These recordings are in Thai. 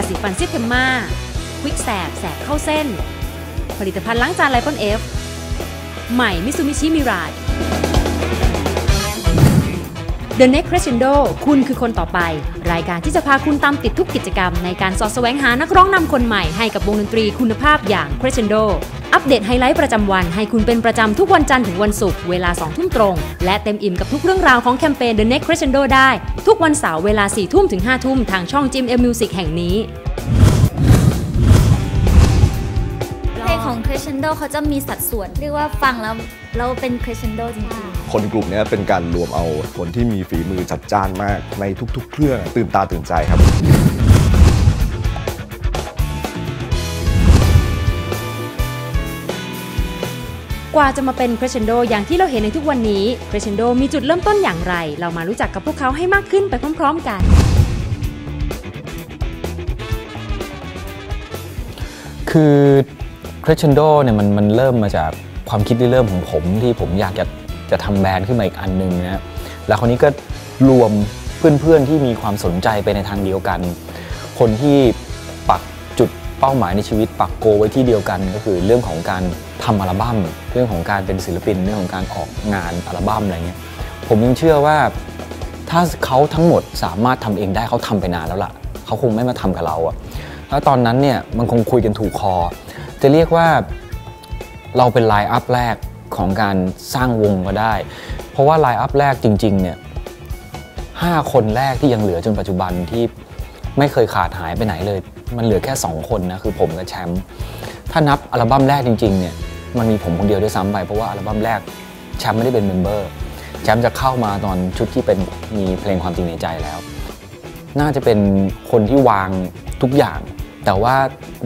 าสีฟันซิเทมมาควิกแสบแสบเข้าเส้น ผลิตภัณฑ์ล้างจานไลปอนเอฟ ใหม่มิซูมิชิมิราจ The Next Crescendo คุณคือคนต่อไป รายการที่จะพาคุณตามติดทุกกิจกรรมในการสอดแสวงหานักร้องนำคนใหม่ให้กับวงดนตรีคุณภาพอย่าง Crescendo อัปเดตไฮไลท์ประจำวันให้คุณเป็นประจำทุกวันจันทร์ถึงวันศุกร์เวลา 2 ทุ่มตรง และเต็มอิ่มกับทุกเรื่องราวของแคมเปญ The Next Crescendo ได้ ทุกวันเสาร์เวลา 4 ทุ่มถึง 5 ทุ่มทางช่อง Jim M Music แห่งนี้เพลงของ Crescendo เขาจะมีสัดส่วนเรียกว่าฟังแล้วเราเป็น Crescendo จริงคนกลุ่มเนี้ยเป็นการรวมเอาคนที่มีฝีมือจัดจ้านมากในทุกๆ เครื่องตื่นตาตื่นใจครับ กว่าจะมาเป็น Crescendo อย่างที่เราเห็นในทุกวันนี้ Crescendo มีจุดเริ่มต้นอย่างไร เรามารู้จักกับพวกเขาให้มากขึ้นไปพร้อม ๆ กัน คือ Crescendo เนี่ยมันมันเริ่มมาจากความคิดที่เริ่มของผมที่ผมอยากจะจะทำแบรนด์ขึ้นมาอีกอันหนึ่งนะแล้วคราวนี้ก็รวมเพื่อนๆที่มีความสนใจไปในทางเดียวกัน คนที่ เป้าหมายในชีวิตปักโกไว้ที่เดียวกันก็คือเรื่องของการทำอัลบั้มเรื่องของการเป็นศิลปินเรื่องของการออกงานอัลบั้มอะไรเงี้ยผมยังเชื่อว่าถ้าเขาทั้งหมดสามารถทำเองได้เขาทำไปนานแล้วล่ะเขาคงไม่มาทำกับเราอะแล้วตอนนั้นเนี่ยมันคงคุยกันถูกคอ จะเรียกว่าเราเป็นไลน์อัพแรกของการสร้างวงก็ได้ เพราะว่าไลน์อัพแรกจริงๆเนี่ยห้าคนแรกที่ยังเหลือจนปัจจุบันที่ ไม่เคยขาดหายไปไหนเลย มันเหลือแค่ 2 คนนะ คือผมกับแชมป์ถ้านับอัลบั้มแรกจริงๆเนี่ยมันมีผมคนเดียวด้วยซ้ำไป เพราะว่าอัลบั้มแรกแชมป์ไม่ได้เป็นเมมเบอร์แชมป์จะเข้ามาตอนชุดที่เป็นมีเพลงความจริงในใจแล้ว น่าจะเป็นคนที่วางทุกอย่าง แต่ว่า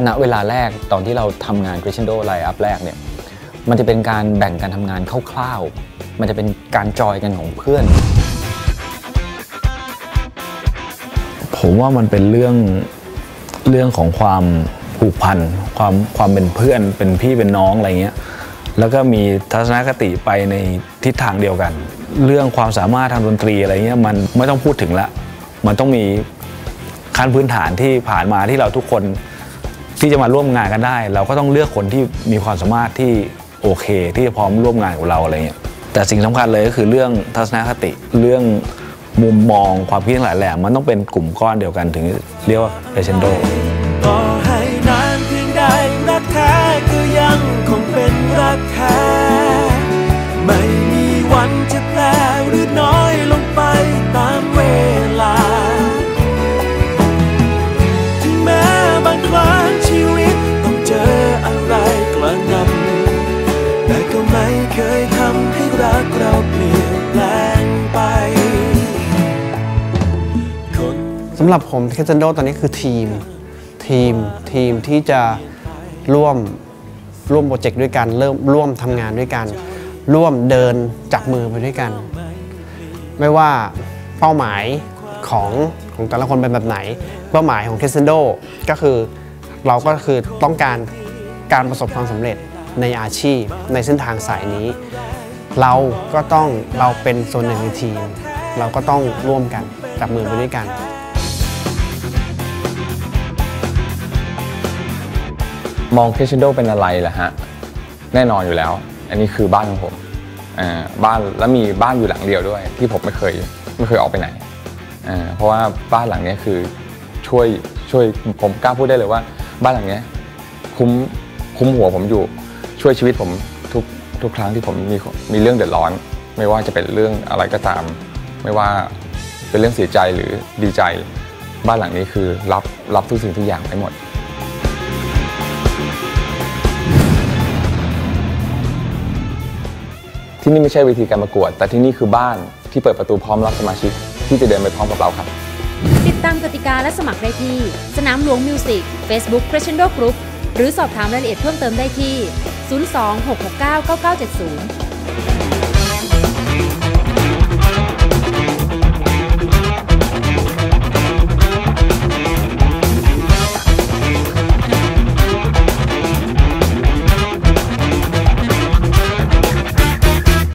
ณเวลาแรกตอนที่เราทำงาน Crescendo Line Up แรกเนี่ยมันจะเป็นการแบ่งการทำงานคร่าวๆมันจะเป็นการจอยกันของเพื่อน ผมว่ามันเป็นเรื่องเรื่องของความผูกพันความความเป็นเพื่อนเป็นพี่เป็นน้องอะไรเงี้ยแล้วก็มีทัศนคติไปในทิศทางเดียวกัน เรื่องความสามารถทางดนตรีอะไรเงี้ยมันไม่ต้องพูดถึงละ มันต้องมีขั้นพื้นฐานที่ผ่านมาที่เราทุกคนที่จะมาร่วมงานกันได้ เราก็ต้องเลือกคนที่มีความสามารถที่โอเค ที่จะพร้อมร่วมงานกับเราอะไรเงี้ยแต่สิ่งสำคัญเลยก็คือเรื่องทัศนคติเรื่อง มุมมองความคิดทั้งหลายแหล่มันต้องเป็นกลุ่มก้อนเดียวกันถึงเรียกว่าเอเชนโดำหรับผมเทคเซนโดตอนนี้คือทีมทีมทีมที่จะร่วมร่วมโปรเจกต์ด้วยกันเริ่มร่วมทำงานด้วยกัน ร่วมเดินจับมือไปด้วยกัน ไม่ว่าเป้าหมายของของแต่ละคนเป็นแบบไหน เป้าหมายของเทสเซนโดก็คือเราก็คือต้องการการประสบความสำเร็จในอาชีพในเส้นทางสายนี้ เราก็ต้องเราเป็นส่วนหนึ่งในทีม เราก็ต้องร่วมกันจับมือไปด้วยกัน มอง Crescendo เป็นอะไรล่ะฮะ แน่นอนอยู่แล้ว อันนี้คือบ้านของผมอ่าบ้านแล้วมีบ้านอยู่หลังเดียวด้วย ที่ผมไม่เคยไม่เคยออกไปไหนอ่าเพราะว่าบ้านหลังนี้คือช่วยช่วยผมกล้าพูดได้เลยว่า บ้านหลังนี้คุ้มคุ้มหัวผมอยู่ช่วยชีวิตผมทุกทุกครั้งที่ผมมีมีเรื่องเดือดร้อน ไม่ว่าจะเป็นเรื่องอะไรก็ตาม ไม่ว่าเป็นเรื่องเสียใจหรือดีใจ บ้านหลังนี้คือรับรับทุกสิ่งทุกอย่างไว้หมด ที่นี่ไม่ใช่เวทีการประกวด แต่ที่นี่คือบ้านที่เปิดประตูพร้อมรับสมาชิก ที่จะเดินไปพร้อมกับเราครับ ติดตามกติกาและสมัครได้ที่ สนามหลวงมิวสิก Facebook Crescendo Group หรือสอบถามรายละเอียดเพิ่มเติมได้ที่ 026699970